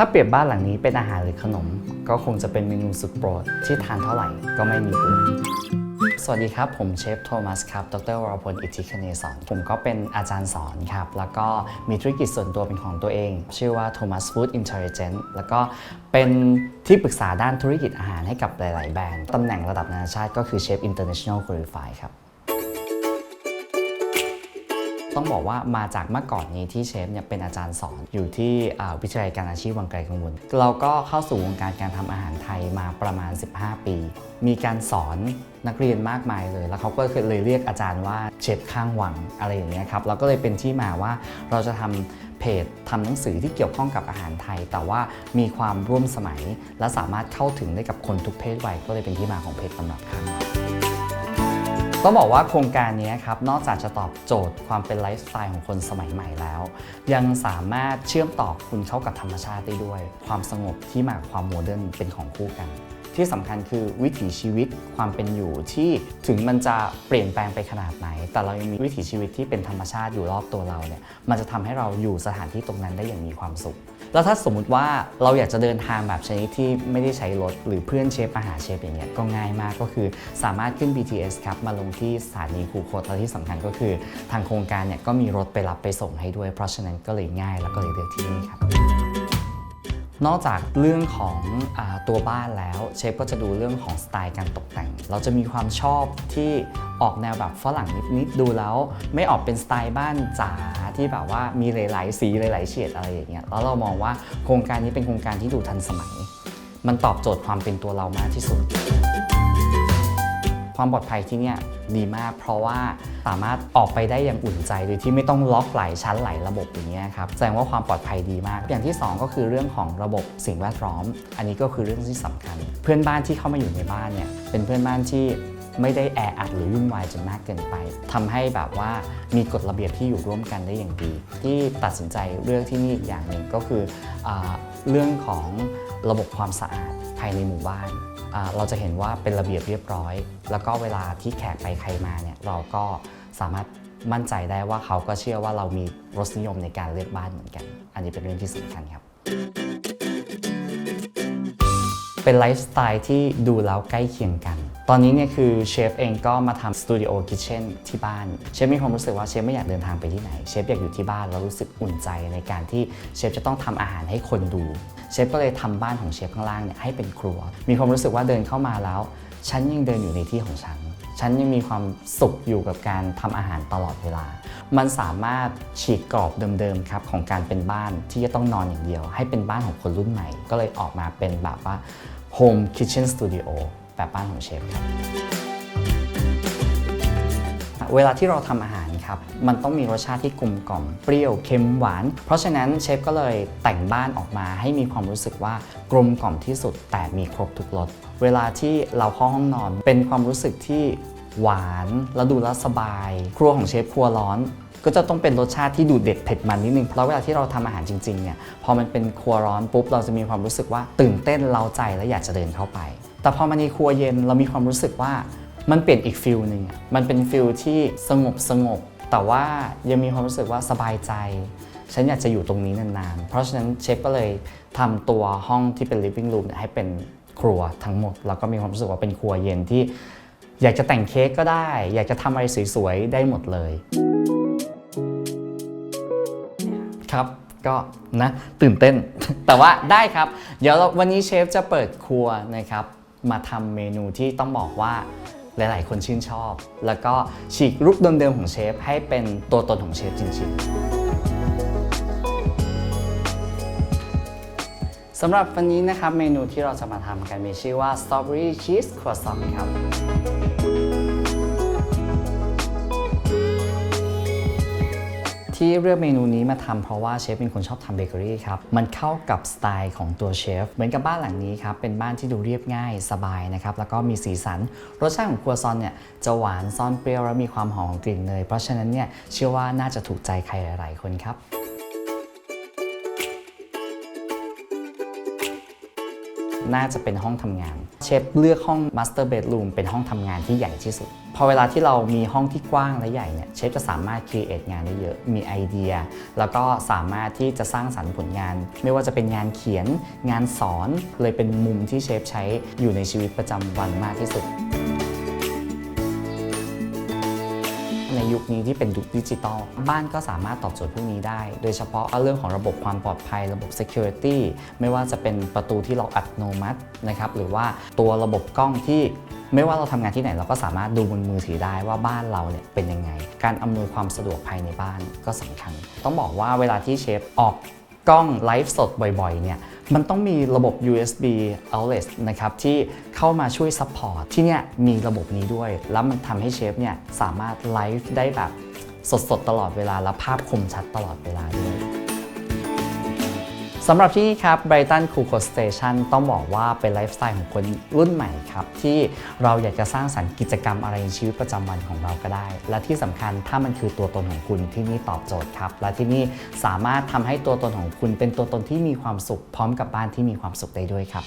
ถ้าเปรียบบ้านหลังนี้เป็นอาหารหรือขนม ก็คงจะเป็นเมนูสุดโปรดที่ทานเท่าไหร่ก็ไม่มีเบื่อสวัสดีครับ ผมเชฟโทมัสครับ ดรวรพล อิทธิคเนศรผมก็เป็นอาจารย์สอนครับ แล้วก็มีธุรกิจส่วนตัวเป็นของตัวเอง ชื่อว่า Thomas Food Intelligence แล้วก็เป็นที่ปรึกษาด้านธุรกิจอาหารให้กับหลาย ๆ แบรนด์ ตำแหน่งระดับนานาชาติก็คือเชฟ International Qualified ครับ ต้องบอกว่ามาจากเมื่อก่อนนี้ที่เชฟเนี่ยเป็นอาจารย์สอนอยู่ที่วิทยาลัยการอาชีพวังไกลกังวลเราก็เข้าสู่วงการการทำอาหารไทยมาประมาณ 15 ปี มีการสอนนักเรียนมากมายเลย แล้วเขาก็เลยเรียกอาจารย์ว่าเชฟข้างวังอะไรอย่างเงี้ยครับเราก็เลยเป็นที่มาว่าเราจะทำเพจทำหนังสือที่เกี่ยวข้องกับอาหารไทย แต่ว่ามีความร่วมสมัย และสามารถเข้าถึงได้กับคนทุกเพศวัยก็เลยเป็นที่มาของเพจตำรับข้างวัง ต้องบอกว่าโครงการนี้ครับ นอกจากจะตอบโจทย์ความเป็นไลฟ์สไตล์ของคนสมัยใหม่แล้ว ยังสามารถเชื่อมต่อคุณเข้ากับธรรมชาติได้ด้วย ความสงบที่มากับความโมเดิร์นเป็นของคู่กัน ที่สำคัญคือวิถีชีวิตความเป็นอยู่ที่ถึงมันจะเปลี่ยนแปลงไปขนาดไหน แต่เรายังมีวิถีชีวิตที่เป็นธรรมชาติอยู่รอบตัวเราเนี่ยมันจะทำให้เราอยู่สถานที่ตรงนั้นได้อย่างมีความสุข แล้วถ้าสมมุติว่าเราอยากจะเดินทางแบบชนิดที่ไม่ได้ใช้รถหรือเพื่อนเชฟมาหาเชฟอย่างเงี้ยก็ง่ายมากก็คือสามารถขึ้น BTS ครับมาลงที่สถานีคูคตและที่สำคัญก็คือ ทางโครงการเนี่ยก็มีรถไปรับไปส่งให้ด้วย เพราะฉะนั้นก็เลยง่ายแล้วก็เลยเลือกที่นี่ครับ นอกจากเรื่องของอตัวบ้านแล้ว เชฟก็จะดูเรื่องของสไตล์การตกแต่ง เราจะมีความชอบที่ออกแนวแบบฝรั่งนิดๆดูแล้ว ไม่ออกเป็นสไตล์บ้านจ๋าที่แบบว่ามีหลายๆ สีหลายๆเฉดอะไรอย่างเงี้ยแล้วเรามองว่าโครงการนี้เป็นโครงการที่ดูทันสมัย มันตอบโจทย์ความเป็นตัวเรามากที่สุด ความปลอดภัยที่เนี่ยดีมาก เพราะว่าสามารถออกไปได้อย่างอุ่นใจโดยที่ไม่ต้องล็อกหลายชั้นหลายระบบอย่างเงี้ยครับแสดงว่าความปลอดภัยดีมาก อย่างที่ 2 ก็คือเรื่องของระบบสิ่งแวดล้อม อันนี้ก็คือเรื่องที่สำคัญ เพื่อนบ้านที่เข้ามาอยู่ในบ้านเนี่ยเป็นเพื่อนบ้านที่ไม่ได้แออัดหรือวุ่นวายจนมากเกินไปทำให้แบบว่ามีกฎระเบียบที่อยู่ร่วมกันได้อย่างดี ที่ตัดสินใจเรื่องที่นี่อีกอย่างหนึ่งก็คืออเรื่องของระบบความสะอาด ภายในหมู่บ้าน เราจะเห็นว่าเป็นระเบียบเรียบร้อย แล้วก็เวลาที่แขกไปใครมาเนี่ยเราก็สามารถมั่นใจได้ว่าเขาก็เชื่อว่าเรามีรสนิยมในการเลือกบ้านเหมือนกัน อันนี้เป็นเรื่องที่สำคัญครับ เป็นไลฟ์สไตล์ที่ดูแล้วใกล้เคียงกัน ตอนนี้เนี่ยคือเชฟเองก็มาทำสตูดิโอคิทเช่นที่บ้าน เชฟมีความรู้สึกว่าเชฟไม่อยากเดินทางไปที่ไหน เชฟอยากอยู่ที่บ้านแล้วรู้สึกอุ่นใจในการที่เชฟจะต้องทำอาหารให้คนดู เชฟก็เลยทำบ้านของเชฟข้างล่างเนี่ยให้เป็นครัว มีความรู้สึกว่าเดินเข้ามาแล้ว ฉันยังเดินอยู่ในที่ของฉัน ฉันยังมีความสุขอยู่กับการทำอาหารตลอดเวลา มันสามารถฉีกกรอบเดิมๆครับของการเป็นบ้านที่จะต้องนอนอย่างเดียว ให้เป็นบ้านของคนรุ่นใหม่ ก็เลยออกมาเป็นแบบว่า Home Kitchen Studio แบบบ้านของเชฟครับเวลาที่เราทำอาหารครับ มันต้องมีรสชาติที่กลมกล่อม เปรี้ยว เค็ม หวาน เพราะฉะนั้นเชฟก็เลยแต่งบ้านออกมาให้มีความรู้สึกว่ากลมกล่อมที่สุด แต่มีครบทุกรส เวลาที่เราเข้าห้องนอน เป็นความรู้สึกที่หวานแล้วดูแลสบาย ครัวของเชฟครัวร้อน ก็จะต้องเป็นรสชาติที่ดูเด็ดเผ็ดมันนิดนึง เพราะเวลาที่เราทำอาหารจริงๆเนี่ย พอมันเป็นครัวร้อนปุ๊บ เราจะมีความรู้สึกว่าตื่นเต้นเร้าใจและอยากจะเดินเข้าไป แต่พอมาในครัวเย็นเรามีความรู้สึกว่ามันเปลี่ยนอีกฟิลหนึ่งมันเป็นฟิลที่สงบสงบ แต่ว่ายังมีความรู้สึกว่าสบายใจ ฉันอยากจะอยู่ตรงนี้นานๆ เพราะฉะนั้นเชฟก็เลยทำตัวห้องที่เป็น living room ให้เป็นครัวทั้งหมด แล้วก็มีความรู้สึกว่าเป็นครัวเย็นที่อยากจะแต่งเค้กก็ได้ อยากจะทำอะไรสวยๆ ได้หมดเลย ครับก็นะตื่นเต้น แต่ว่าได้ครับ เดี๋ยววันนี้เชฟจะเปิดครัวนะครับ มาทำเมนูที่ต้องบอกว่าหลาย ๆ คนชื่นชอบ แล้วก็ฉีกรูปเดิม ๆ ของเชฟ ให้เป็นตัวตนของเชฟจริง ๆสำหรับวันนี้นะครับเมนูที่เราจะมาทำกันมีชื่อว่า Strawberry Cheese Croissant ครับ ที่เลือกเมนูนี้มาทำเพราะว่าเชฟเป็นคนชอบทำเบเกอรี่ครับ มันเข้ากับสไตล์ของตัวเชฟ เหมือนกับบ้านหลังนี้ครับ เป็นบ้านที่ดูเรียบง่ายสบายนะครับ แล้วก็มีสีสัน รสชาติของครัวซอนเนี่ยจะหวานซ่อนเปรี้ยวและมีความหอมของกลิ่นเนย เพราะฉะนั้นเนี่ยเชื่อว่าน่าจะถูกใจใครหลาย ๆ คนครับ น่าจะเป็นห้องทำงาน เชฟเลือกห้องมาสเตอร์เบดรูมเป็นห้องทำงานที่ใหญ่ที่สุด พอเวลาที่เรามีห้องที่กว้างและใหญ่เนี่ยเชฟจะสามารถครีเอทงานได้เยอะ มีไอเดีย แล้วก็สามารถที่จะสร้างสรรค์ผลงาน ไม่ว่าจะเป็นงานเขียนงานสอนเลยเป็นมุมที่เชฟใช้อยู่ในชีวิตประจำวันมากที่สุด ยุคนี้ที่เป็นยุคดิจิตอลบ้านก็สามารถตอบโจทย์พวกนี้ได้ โดยเฉพาะเรื่องของระบบความปลอดภัยระบบ Security ไม่ว่าจะเป็นประตูที่เราอัตโนมัตินะครับหรือว่าตัวระบบกล้องที่ไม่ว่าเราทำงานที่ไหนเราก็สามารถดูบนมือถือได้ว่าบ้านเราเนี่ยเป็นยังไง การอำนวยความสะดวกภายในบ้านก็สำคัญ ต้องบอกว่าเวลาที่เชฟออกกล้องไลฟ์สดบ่อยๆเนี่ย มันต้องมีระบบ USB outlet นะครับที่เข้ามาช่วยซัพพอร์ตที่เนี่ยมีระบบนี้ด้วย แล้วมันทำให้เชฟเนี่ยสามารถไลฟ์ได้แบบสดๆตลอดเวลาและภาพคมชัดตลอดเวลาด้วย สำหรับที่นี่ครับ Brighton Cool Coast Station ต้องบอกว่าเป็นไลฟ์สไตล์ของคนรุ่นใหม่ครับ ที่เราอยากจะสร้างสรรค์กิจกรรมอะไรในชีวิตประจำวันของเราก็ได้ และที่สำคัญถ้ามันคือตัวตนของคุณที่นี่ตอบโจทย์ครับ และที่นี่สามารถทำให้ตัวตนของคุณเป็นตัวตนที่มีความสุข พร้อมกับบ้านที่มีความสุขได้ด้วยครับ